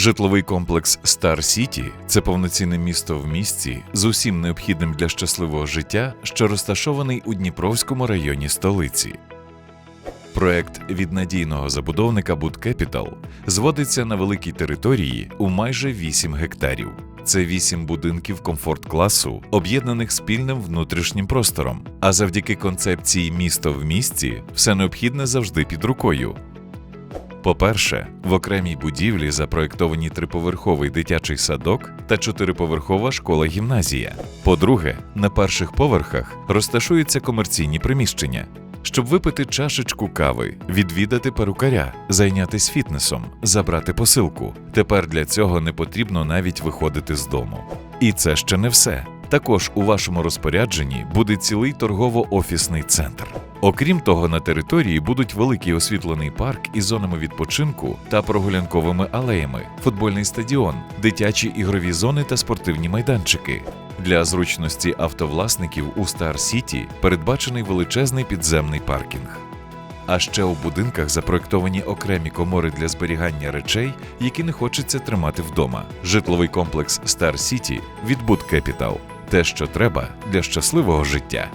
Житловий комплекс Star City – це повноцінне місто в місті з усім необхідним для щасливого життя, що розташований у Дніпровському районі столиці. Проект від надійного забудовника Boot Capital зводиться на великій території у майже 8 гектарів. Це 8 будинків комфорт-класу, об'єднаних спільним внутрішнім простором. А завдяки концепції місто в місті все необхідне завжди під рукою. По-перше, в окремій будівлі запроєктовані триповерховий дитячий садок та чотириповерхова школа-гімназія. По-друге, на перших поверхах розташуються комерційні приміщення. Щоб випити чашечку кави, відвідати перукаря, зайнятися фітнесом, забрати посилку. Тепер для цього не потрібно навіть виходити з дому. І це ще не все. Також у вашому розпорядженні буде цілий торгово-офісний центр. Окрім того, на території будуть великий освітлений парк із зонами відпочинку та прогулянковими алеями, футбольний стадіон, дитячі ігрові зони та спортивні майданчики. Для зручності автовласників у Star City передбачений величезний підземний паркінг. А ще у будинках запроектовані окремі комори для зберігання речей, які не хочеться тримати вдома. Житловий комплекс Star City від Capital. Те, що треба для щасливого життя.